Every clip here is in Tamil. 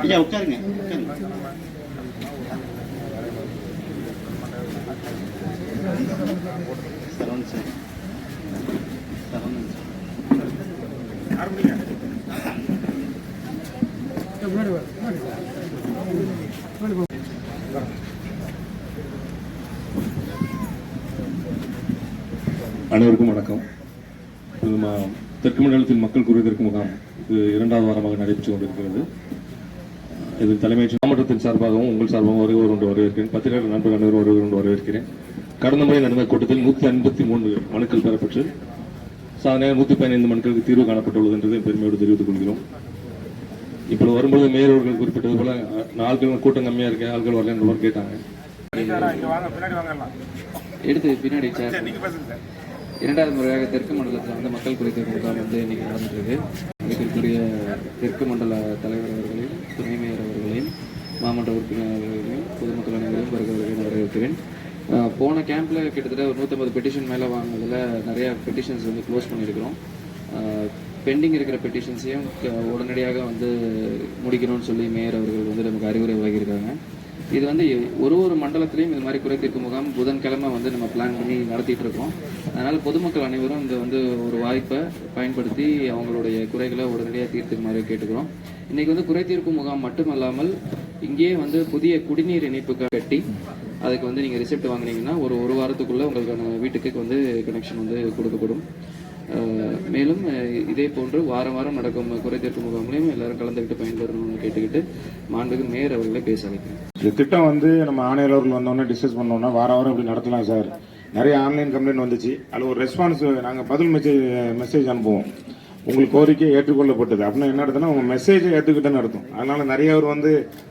ஐயா உட்காருங்க உட்காருங்க சரவணன் சார் சரவணன் சார் அனைவருக்கும் வணக்கம். இது தெற்கு மண்டலத்தில் மக்கள் குறைதற்கு முகாம். இது இரண்டாவது வாரமாக நடைபெற்று கொண்டிருக்கிறது. இது தலைமை மாவட்டத்தின் சார்பாகவும் உங்கள் சார்பாகவும் வருகை ஒன்று வரவேற்கிறேன். பத்திரிகை நண்பர் அனைவரும் வருகை ஒன்று வரவேற்கிறேன். கடந்த முறை நடந்த கூட்டத்தில் நூற்றி ஐம்பத்தி மூன்று மனுக்கள் பெறப்பட்டு சாதனையாக நூற்றி பதினைந்து மனுக்களுக்கு தீர்வு காணப்பட்டுள்ளது என்றதை பெருமையோடு தெரிவித்துக் கொள்கிறோம். இப்பொழுது வரும்போது மேயர் அவர்கள் குறிப்பிட்டது போல ஆட்கள் கூட்டம் கம்மியாக இருக்கு ஆட்கள் வரல என்று கேட்டாங்க. எடுத்து பின்னாடி சார் இரண்டாவது முறையாக தெற்கு மண்டலத்தில் வந்து மக்கள் குறைதீர் முகாம் வந்து இன்னைக்கு நடந்துருக்கு இதற்குரிய தெற்கு மண்டல தலைவர் அவர்களையும் துணை மேயர் அவர்களையும் மாமன்ற உறுப்பினர் அவர்களையும் பொதுமக்கள் அனைவரையும் வருகிறவர்களையும் வரவேற்கிறேன். போன கேம்பில் கிட்டத்தட்ட ஒரு நூற்றம்பது பெட்டிஷன் மேலே வாங்கினதில் நிறையா பெட்டிஷன்ஸ் வந்து க்ளோஸ் பண்ணியிருக்கிறோம். பெண்டிங் இருக்கிற பெட்டிஷன்ஸையும் உடனடியாக வந்து முடிக்கணும்னு சொல்லி மேயர் அவர்கள் வந்து நமக்கு அறிவுரை வழங்கியிருக்காங்க. இது வந்து ஒரு ஒரு மண்டலத்திலையும் இது மாதிரி குறைதீர்க்கும் முகாம் புதன்கிழமை வந்து நம்ம பிளான் பண்ணி நடத்திட்டு இருக்கோம். அதனால் பொதுமக்கள் அனைவரும் இந்த வந்து ஒரு வாய்ப்பை பயன்படுத்தி அவங்களுடைய குறைகளை உடனடியாக தீர்த்துக்குமாறு கேட்டுக்கிறோம். இன்றைக்கி வந்து குறைதீர்க்கும் முகாம் மட்டுமல்லாமல் இங்கேயே வந்து புதிய குடிநீர் இணைப்பு கட்டி அதுக்கு வந்து நீங்கள் ரிசிப்ட் வாங்கினீங்கன்னா ஒரு ஒரு வாரத்துக்குள்ளே உங்களுக்கான வீட்டுக்கு வந்து கனெக்ஷன் வந்து கொடுக்கப்படும். மேலும் இதே போன்று வாரம் வாரம் நடக்கும் குறைதீர்க்கும் முகாம்லையும் எல்லாரும் கலந்துக்கிட்டு பயன்பெறணும்னு கேட்டுக்கிட்டு மாண்புக்கு மேயர் அவர்களை பேச அழைக்கிறேன். இந்த திட்டம் வந்து நம்ம ஆணையாளர்கள் வந்தோடனே டிஸ்கஸ் பண்ணோம்னா வார வாரம் இப்படி நடத்தலாம் சார். நிறைய ஆன்லைன் கம்ப்ளைண்ட் வந்துச்சு. அதில் ஒரு ரெஸ்பான்ஸ் நாங்கள் பதில் மெசேஜ் மெசேஜ் அனுப்புவோம். உங்களுக்கு கோரிக்கை ஏற்றுக்கொள்ளப்பட்டது. அப்படின்னா என்ன அர்த்தம்னா உங்கள் மெசேஜை ஏற்றுக்கிட்டேன்னு அர்த்தம். அதனால நிறைய பேர் வந்து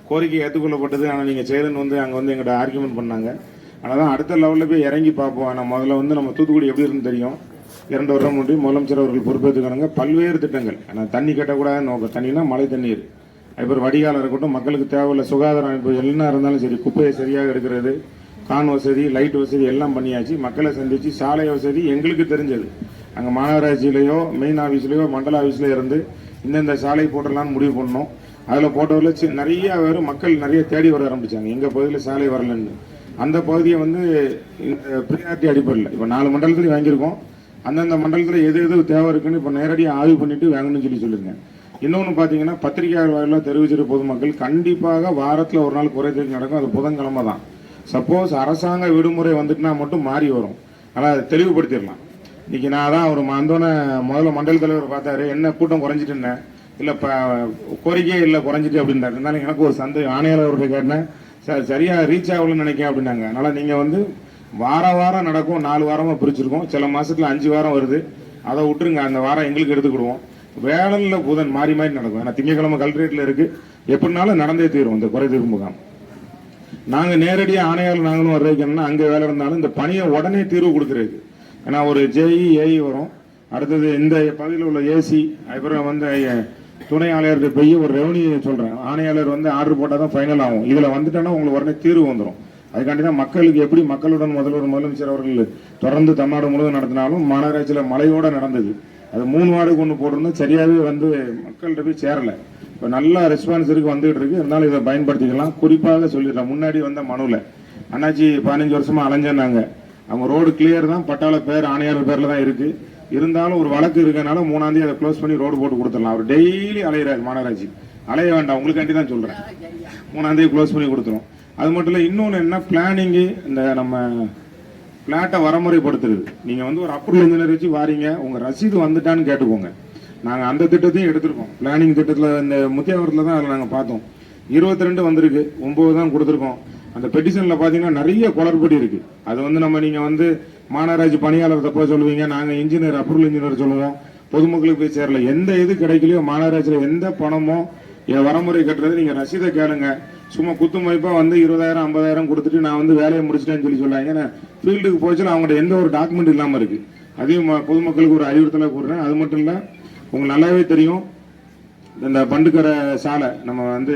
கோரிக்கை ஏற்றுக்கொள்ளப்பட்டது ஆனால் நீங்கள் செய்யலன்னு வந்து அங்கே வந்து எங்கிட்ட ஆர்குமெண்ட் பண்ணாங்க. ஆனால் தான் அடுத்த லெவலில் போய் இறங்கி பார்ப்போம். ஆனால் முதல்ல வந்து நம்ம தூத்துக்குடி எப்படி இருக்குன்னு தெரியும். இரண்டு வருடம் முன்னாடி முதலமைச்சர் அவர்கள் பொறுப்பேற்றுக்கிறாங்க. பல்வேறு திட்டங்கள். ஆனால் தண்ணி கட்டக்கூடாதுன்னு நோக்கம். தண்ணினா மழை தண்ணீர். அதுக்கப்புறம் வடிகாலம் இருக்கட்டும் மக்களுக்கு தேவையில்ல சுகாதார அமைப்பு என்ன இருந்தாலும் சரி குப்பையை சரியாக எடுக்கிறது கான் வசதி லைட் வசதி எல்லாம் பண்ணியாச்சு. மக்களை சந்திச்சு சாலை வசதி எங்களுக்கு தெரிஞ்சது. அங்கே மாநகராட்சியிலையோ மெயின் ஆஃபீஸ்லையோ மண்டல ஆஃபீஸில் இருந்து இந்தந்த சாலை போட்டலாம்னு முடிவு பண்ணோம் அதில் போட்டவரில் சி- நிறைய பேர் மக்கள் நிறைய தேடி வர ஆரம்பித்தாங்க எங்கள் பகுதியில் சாலை வரலன்னு. அந்த பகுதியை வந்து இந்த ப்ரியாரிட்டி அடிப்படையில். இப்போ நாலு மண்டலத்துலையும் வாங்கியிருக்கோம். அந்தந்த மண்டலத்தில் எது எது தேவை இருக்குன்னு இப்போ நேரடியாக ஆய்வு பண்ணிவிட்டு வாங்கணும்னு சொல்லி சொல்லியிருந்தேன் இன்னொன்று பார்த்தீங்கன்னா பத்திரிகையாளர் வாயிலாக தெரிவிச்சிரு பொதுமக்கள் கண்டிப்பாக வாரத்தில் ஒரு நாள் குறை தெரிஞ்சு நடக்கும். அது புதன்கிழமை தான் சப்போஸ் அரசாங்க விடுமுறை வந்துட்டுனா மட்டும் மாறி வரும். ஆனால் அதை தெளிவுபடுத்திடலாம். இன்னைக்கு நான் தான் அவர் வந்தோன்னே முதல்ல மண்டல தலைவர் பார்த்தாரு என்ன கூட்டம் குறைஞ்சிட்டுன்னு. இல்லை இப்போ கோரிக்கையே இல்லை குறைஞ்சிட்டு அப்படின்றாரு. இருந்தாலும் எனக்கு ஒரு சந்தேகம் ஆணையாளர் அவர்கிட்ட கேட்டேன் சார் சரியாக ரீச் ஆகலன்னு நினைக்கிறேன் அப்படின்னாங்க. அதனால் நீங்கள் வந்து வார வாரம் நடக்கும் நாலு வாரமாக பிரிச்சிருக்கோம். சில மாதத்தில் அஞ்சு வாரம் வருது. அதை விட்டுருங்க அந்த வாரம் எங்களுக்கு எடுத்துக்கிடுவோம் வேளல்ல புதன் மாறி மாறி நடக்கும். ஏன்னா திங்கக்கிழமை கல்ட்ரேட்டில் இருக்குது எப்படினாலும் நடந்தே தீரும் இந்த குறை தீர்ப்பு முகாம். நாங்கள் நேரடியாக ஆணையாளர் நாங்களும் வர வைக்கணும்னா அங்கே வேலை இருந்தாலும் இந்த பணியை உடனே தீர்வு கொடுக்குறது ஏன்னா ஒரு ஜேஇ ஏஇ வரும். அடுத்தது இந்த பகுதியில் உள்ள ஏசி அப்புறம் வந்து துணை ஆணையர்கிட்ட போய் ஒரு ரெவன்யூ சொல்கிறேன் ஆணையாளர் வந்து ஆர்டர் போட்டால் தான் ஃபைனல் ஆகும். இதில் வந்துட்டோன்னா உங்களுக்கு உடனே தீர்வு வந்துடும் அதுக்காண்டி தான் மக்களுக்கு எப்படி மக்களுடன் முதல்வர் முதலமைச்சர் அவர்கள் தொடர்ந்து தமிழ்நாடு முழுவதும் நடத்தினாலும் மாநகராட்சியில் மழையோட நடந்தது. அது மூணு வார்டுக்கு ஒன்று போட்டிருந்தோம் சரியாகவே வந்து மக்கள்கிட்ட போய் சேரலை. இப்போ நல்ல ரெஸ்பான்ஸ் இருக்கு வந்துகிட்டு இருக்கு. இருந்தாலும் இதை பயன்படுத்திக்கலாம். குறிப்பாக சொல்லிடுறேன். முன்னாடி வந்த மனுவில் அண்ணாச்சி பதினஞ்சு வருஷமா அலைஞ்சேன்னாங்க. அவங்க ரோடு கிளியர் தான் பட்டாள பேர் ஆணையாளர் பேர்ல தான் இருக்கு. இருந்தாலும் ஒரு வழக்கு இருக்கனால மூணாம் தேதி அதை க்ளோஸ் பண்ணி ரோடு போட்டு கொடுத்துடலாம். அவர் டெய்லி அலையிறாரு மாநகராட்சி. அலைய வேண்டாம் உங்களுக்காண்டி தான் சொல்றேன். மூணாம் தேதி க்ளோஸ் பண்ணி கொடுத்துரும். அது மட்டும் இல்லை இன்னொன்று என்ன பிளானிங்கு இந்த நம்ம பிளாட்டை வரமுறைப்படுத்துறது. நீங்க வந்து ஒரு அப்ரூவல் இன்ஜினியர் வச்சு வாரீங்க உங்க ரசீது வந்துட்டான்னு கேட்டுக்கோங்க. நாங்க அந்த திட்டத்தையும் எடுத்திருக்கோம். பிளானிங் திட்டத்துல இந்த முத்தியாவரத்துல தான் அதில் நாங்கள் பார்த்தோம். இருபத்தி ரெண்டு வந்திருக்கு ஒன்பது தான் கொடுத்துருக்கோம். அந்த பெட்டிஷன்ல பாத்தீங்கன்னா நிறைய குளறுபடி இருக்கு. அது வந்து நம்ம நீங்க வந்து மாநகராட்சி பணியாளர் தப்பா சொல்லுவீங்க. நாங்க இன்ஜினியர் அப்ரூவல் இன்ஜினியர் சொல்லுவோம். பொதுமக்களுக்கு போய் சேரல. எந்த இது கிடைக்கலையோ மாநகராட்சியில எந்த பணமோ என் வரமுறை கட்டுறது நீங்க ரசீதை கேளுங்க. சும்மா குத்து மதிப்பா வந்து இருபதாயிரம் ஐம்பதாயிரம் கொடுத்துட்டு நான் வந்து வேலையை முடிச்சிட்டேன்னு சொல்லி சொல்லாங்க ஏன்னா ஃபீல்டுக்கு போச்சுன்னா அவங்கள்ட்ட எந்த ஒரு டாக்குமெண்ட் இல்லாம இருக்கு. அதையும் பொதுமக்களுக்கு ஒரு அறிவுறுத்தலாக கூறுறேன். அது மட்டும் இல்லை உங்களுக்கு நல்லாவே தெரியும். இந்த பண்டுக்கரை சாலை நம்ம வந்து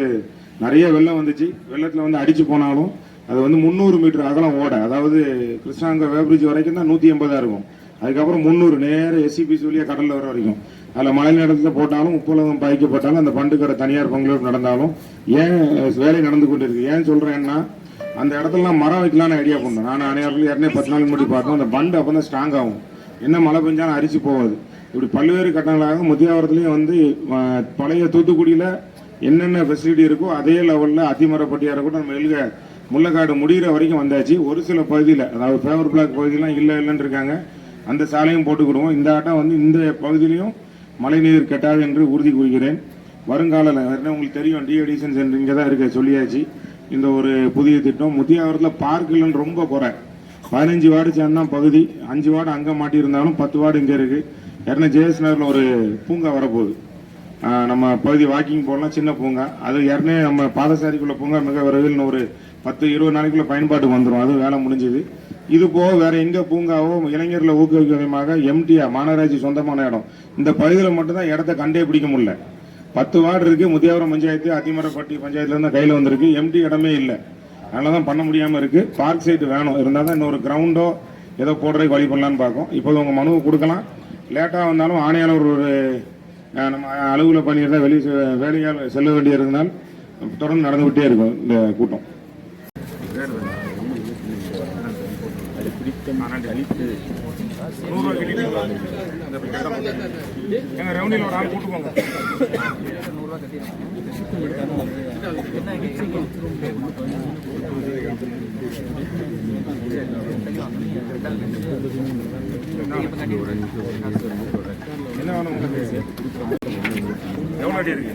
நிறைய வெள்ளம் வந்துச்சு. வெள்ளத்தில் வந்து அடிச்சு போனாலும் அது வந்து முந்நூறு மீட்டர் அகலம் ஓட. அதாவது கிருஷ்ணாங்க வேப்ரிட்ஜ் வரைக்கும் தான் நூற்றி எண்பதாக இருக்கும். அதுக்கப்புறம் முந்நூறு நேர எஸ்சிபி வழியாக கடலில் வர வரைக்கும். அதில் மழை நேரத்தில் போட்டாலும் உப்புலகம் பாய்க்கப்பட்டாலும் அந்த பண்டுக்கரை தனியார் பங்களூர் நடந்தாலும் ஏன் வேலை நடந்து கொண்டு இருக்கு ஏன் சொல்கிறேன்னா அந்த இடத்துலலாம் மரம் வைக்கலான்னு ஐடியா பண்ணோம் நான் அனைவரும் இரநூத்தி பத்து நாள் முன்னாடி பார்த்தோம். அந்த பண்டு அப்போ தான் ஸ்ட்ராங் ஆகும். என்ன மழை பெஞ்சாலும் அரிச்சு போகாது. இப்படி பல்வேறு கட்டங்களாக முத்தியாவரத்துலேயும் வந்து பழைய தூத்துக்குடியில் என்னென்ன ஃபெசிலிட்டி இருக்கோ அதே லெவலில் அதிமரப்பட்டியாக இருக்கட்டும் நம்ம எழுக முள்ளக்காடு முடிகிற வரைக்கும் வந்தாச்சு. ஒரு சில பகுதியில் அதாவது ஃபேவர் பிளாக் பகுதியெலாம் இல்லை இல்லைன்னு இருக்காங்க. அந்த சாலையும் போட்டுக்கிடுவோம் இந்த ஆட்டம் வந்து இந்த பகுதியிலையும் மழைநீர் கெட்டாது என்று உறுதி கூறுகிறேன். வருங்கால உங்களுக்கு தெரியும் டிஎடிசன் சென்டர் இங்கே தான் இருக்க சொல்லியாச்சு. இந்த ஒரு புதிய திட்டம். முத்தியாவரத்தில் பார்க் இல்லைன்னு ரொம்ப குறை. பதினஞ்சு வார்டு சேர்ந்தான் பகுதி. அஞ்சு வார்டு அங்கே மாட்டியிருந்தாலும் பத்து வார்டு இங்கே இருக்குது ஏன்னா ஜேஎஸ் நகரில் ஒரு பூங்கா வரப்போகுது. நம்ம பகுதி வாக்கிங் போகலாம் சின்ன பூங்கா. அது ஏற்கனவே நம்ம பாதசாரிக்குள்ள பூங்கா மிக விரைவில் ஒரு பத்து இருபது நாளைக்குள்ள பயன்பாட்டுக்கு வந்துடும் அது வேலை முடிஞ்சது. இது போக வேற எங்க பூங்காவோ இளைஞர்களை ஊக்குவிக்க விதமாக எம்டிஆ மாநகராட்சி சொந்தமான இடம். இந்த பகுதியில் மட்டும்தான் இடத்த கண்டே பிடிக்க முடியல. பத்து வார்டு இருக்கு. முதியாவரம் பஞ்சாயத்து அதிமரப்பட்டி பஞ்சாயத்துல இருந்து கையில் வந்திருக்கு. எம்டி இடமே இல்லை. அதனால தான் பண்ண முடியாமல் இருக்கு. பார்க் சைட் வேணும். இருந்தால் தான் இன்னொரு கிரவுண்டோ ஏதோ போடுறதுக்கு வழி பண்ணலான்னு பார்க்கும். இப்போது உங்கள் மனுவை கொடுக்கலாம். லேட்டாக வந்தாலும் ஆணையாளர் ஒரு நம்ம அலுவல பணியில் வெளியே வேலையால் செல்ல வேண்டியிருந்தால் தொடர்ந்து நடந்துகிட்டே இருக்கும் இந்த கூட்டம். எங்க ஒரு உங்களுக்கு? எவ்வளோ அடி இருக்கு?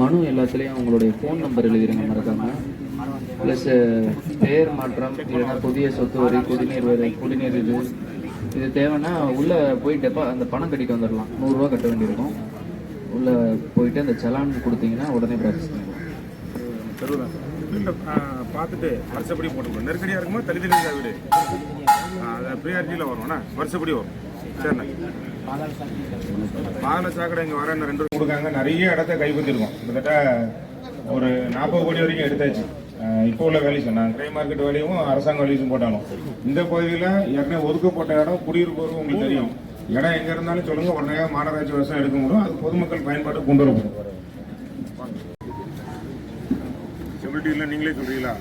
மனு எல்லாத்துலேயும் உங்களுடைய ஃபோன் நம்பர் எழுதிருங்க மறக்காம. ப்ளஸ் பெயர் மாற்றம் இல்லைன்னா புதிய சொத்து வரி குடிநீர் வரி குடிநீர் இது. இது தேவைன்னா உள்ளே போய் டெப்பா அந்த பணம் கட்டிட்டு வந்துடலாம் நூறுரூவா கட்ட வேண்டியிருக்கும். உள்ளே போயிட்டு அந்த செலான் கொடுத்தீங்கன்னா உடனே ப்ராசஸ் பண்ணிடுவோம் இல்லை பார்த்துட்டு வருஷப்படி போட்டுக்கோ. நெருக்கடியாக இருக்குமா தள்ளி தள்ளி இருக்கா வீடு? ஆ, அது ப்ரியாரிட்டியில் வரும்ண்ணா வருஷப்படி வரும். சரிண்ணா. பால சாக்கடை இங்கே வர ரெண்டு கொடுக்காங்க. நிறைய இடத்த கைப்பற்றிருக்கோம். கிட்டத்தட்ட ஒரு நாற்பது கோடி வரைக்கும் எடுத்தாச்சு. இப்போ உள்ள வேலையும் நான் கிரை மார்க்கெட் வேலையும் அரசாங்க வேலையும் போட்டாலும். இந்த பகுதியில் ஏற்கனவே ஒதுக்கப்பட்ட இடம் குடியிருப்பவர்கள் உங்களுக்கு தெரியும். இடம் எங்கே இருந்தாலும் சொல்லுங்கள் உடனே மாநகராட்சி விவசாயம் எடுக்க முடியும். அது பொதுமக்கள் பயன்பாட்டு கொண்டு வரப்படும். செக்யூரிட்டி இல்லை நீங்களே சொல்றீங்களா?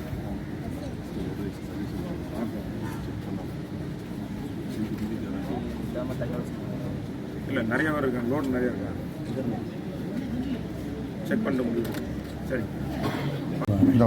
இல்லை நிறைய பேர் இருக்காங்க லோன் நிறைய இருக்காங்க. செக் பண்ணிட்டு முடியும் சரி. இந்த